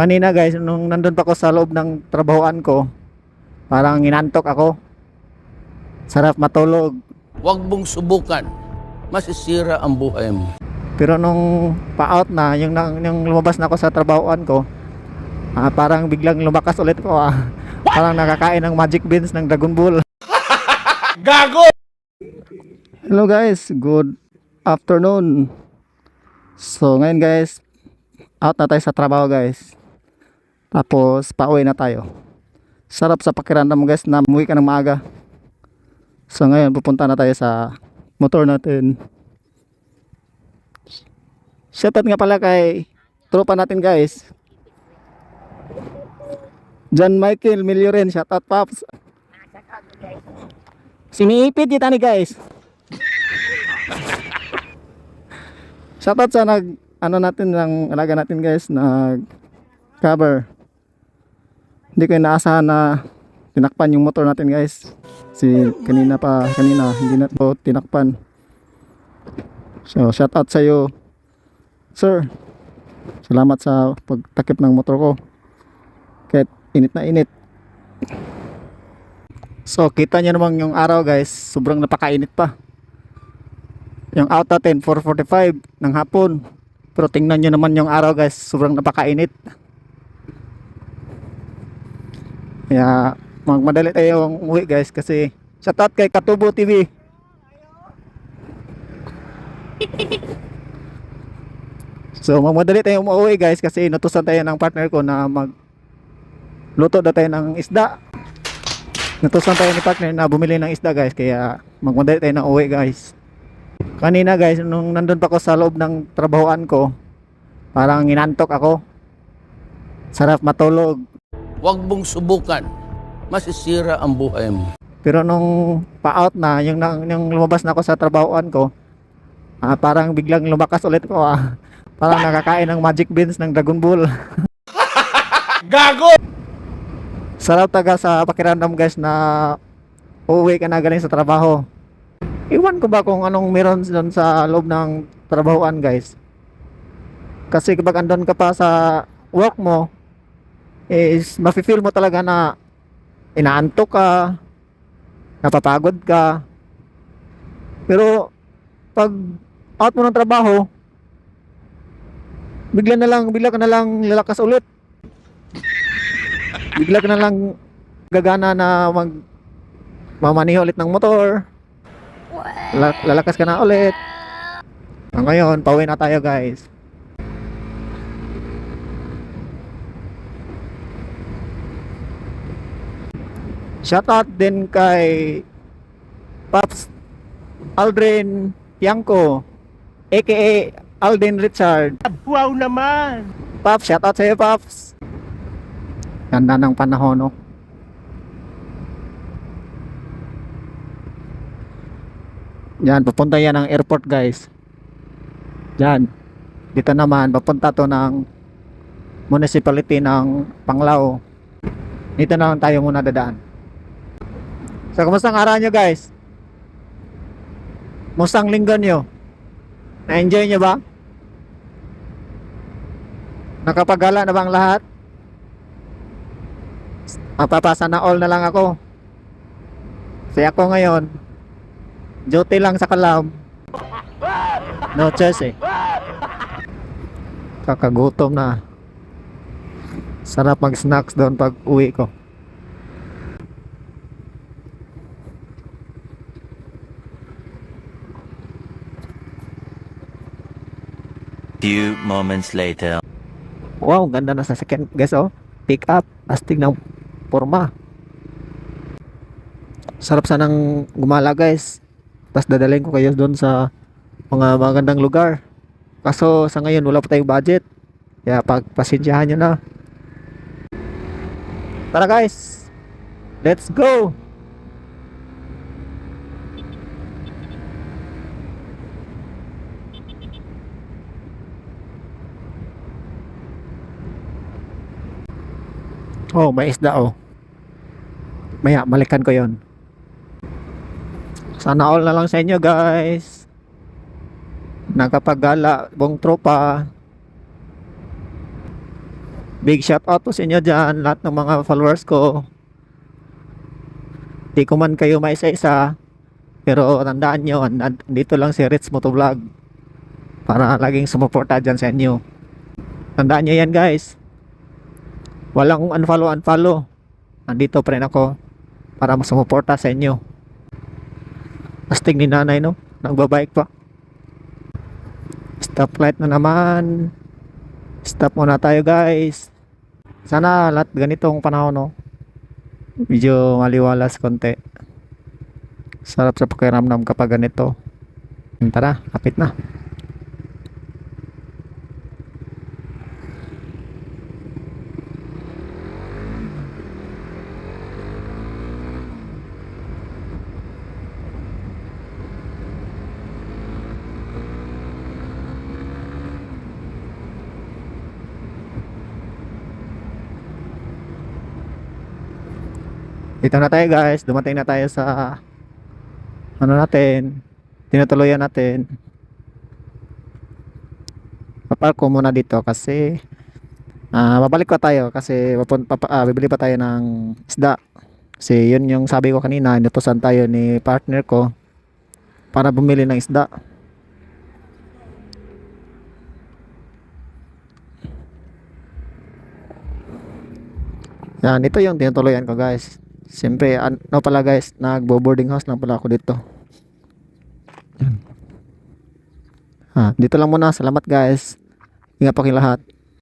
Kanina guys, nung nandun pa ako sa loob ng trabahoan ko, parang inantok ako. Sarap matulog. Huwag mong subukan. Masisira ang buhay mo. Pero nung pa-out na, yung, nang- yung lumabas na ako sa trabahoan ko, ah, parang biglang lumakas ulit ko. Ah. Parang nakakain ng magic beans ng Dragon Ball. Gago! Hello guys, good afternoon. So ngayon guys, out na tayo sa trabaho guys. Tapos pauwi na tayo. Sarap sa pakiramdam guys na umuwi ka ng maaga. So ngayon pupunta na tayo sa motor natin. Shoutout nga pala kay tropa natin guys. John Michael Milioren, shoutout paps. Siniipit kita ni guys. Shoutout sa nag ano natin ng alaga natin guys nag cover. Hindi ko inaasahan na tinakpan yung motor natin guys. Si kanina pa kanina hindi na to tinakpan. So shoutout sa iyo sir. Salamat sa pagtakip ng motor ko. Kahit init na init. So kita nyo naman yung araw guys, sobrang napakainit pa. Yung out natin 4:45 ng hapon. Pero tingnan nyo naman yung araw guys, sobrang napakainit. Kaya magmadali tayo umuwi guys kasi shoutout kay Katubo TV. So magmadali tayo umuwi guys kasi inutusan tayo ng partner ko na mag luto daw tayo ng isda. Natusan tayo ni partner na bumili ng isda guys kaya magmadali tayo ng uwi guys. Kanina guys nung nandun pa ako sa loob ng trabahoan ko parang inantok ako. Sarap matulog. Huwag mong subukan. Masisira ang buhay mo. Pero nung pa-out na yung, nang- yung lumabas na ako sa trabahoan ko ah, parang biglang lumakas ulit ko ah. Parang nakakain ng magic beans ng Dragon Ball. Gago! Sarap taga sa pakiramdam guys na uuwi ka na galing sa trabaho. Iwan ko ba kung anong meron doon sa loob ng trabahoan guys. Kasi kapag andun ka pa sa work mo, is mafe-feel mo talaga na inaantok ka, napapagod ka. Pero pag out mo ng trabaho, bigla na lang, bigla ka na lang lalakas ulit bigla ka na lang gagana na mag mamaniho ulit ng motor. La- lalakas ka na ulit. Ngayon, pauwi na tayo guys. Shoutout din kay Pops Aldrin Yanko aka Alden Richard. Wow naman! Pops, shoutout sa iyo, Pops. Ganda ng panahon, no? Yan, papunta yan ng airport, guys. Yan. Dito naman, papunta to ng municipality ng Panglao. Dito na lang tayo muna dadaan. So, kumusta ang araw nyo, guys? Kumusta ang linggo nyo? Na-enjoy nyo ba? Nakapagala na ba ang lahat? Mapapasa na all na lang ako. Kasi ako ngayon, duty lang sa kalam. No choice eh. Kakagutom na. Sarap mag-snacks doon pag uwi ko. Few moments later. Wow, ganda na sa second guys oh. Pick up, astig ng forma. Sarap sanang gumala guys. Tapos dadalhin ko kayo doon sa mga magandang lugar. Kaso sa ngayon wala pa tayong budget. Kaya pagpasensyahan nyo na. Tara guys. Let's go. Oh, may isda oh. Maya, balikan ko yon. Sana all na lang sa inyo guys. Nakapagala buong tropa. Big shout out po sa inyo dyan, lahat ng mga followers ko. Di ko man kayo maisa-isa, pero tandaan nyo, dito lang si Ritz Motovlog para laging sumuporta dyan sa inyo. Tandaan nyo yan guys. Walang unfollow unfollow. Nandito pa rin ako para sumuporta sa inyo. Astig ni nanay no, nagbabike pa. Stoplight na naman. Stop muna tayo guys. Sana lahat ganitong panahon no. Medyo maliwalas konti. Sarap sa pakiramdam kapag ganito. Tara, kapit na. Dito na tayo guys, dumating na tayo sa ano natin, tinutuloyan natin. Papark ko muna dito kasi ah babalik pa tayo kasi papun, papa, ah, bibili pa tayo ng isda. Kasi yun yung sabi ko kanina, inutusan tayo ni partner ko para bumili ng isda. Yan, ito yung tinutuloyan ko guys. Siyempre, ano pala guys, nagbo-boarding house lang pala ako dito. Yan. Ha, dito lang muna. Salamat guys. Ingat po kayong lahat.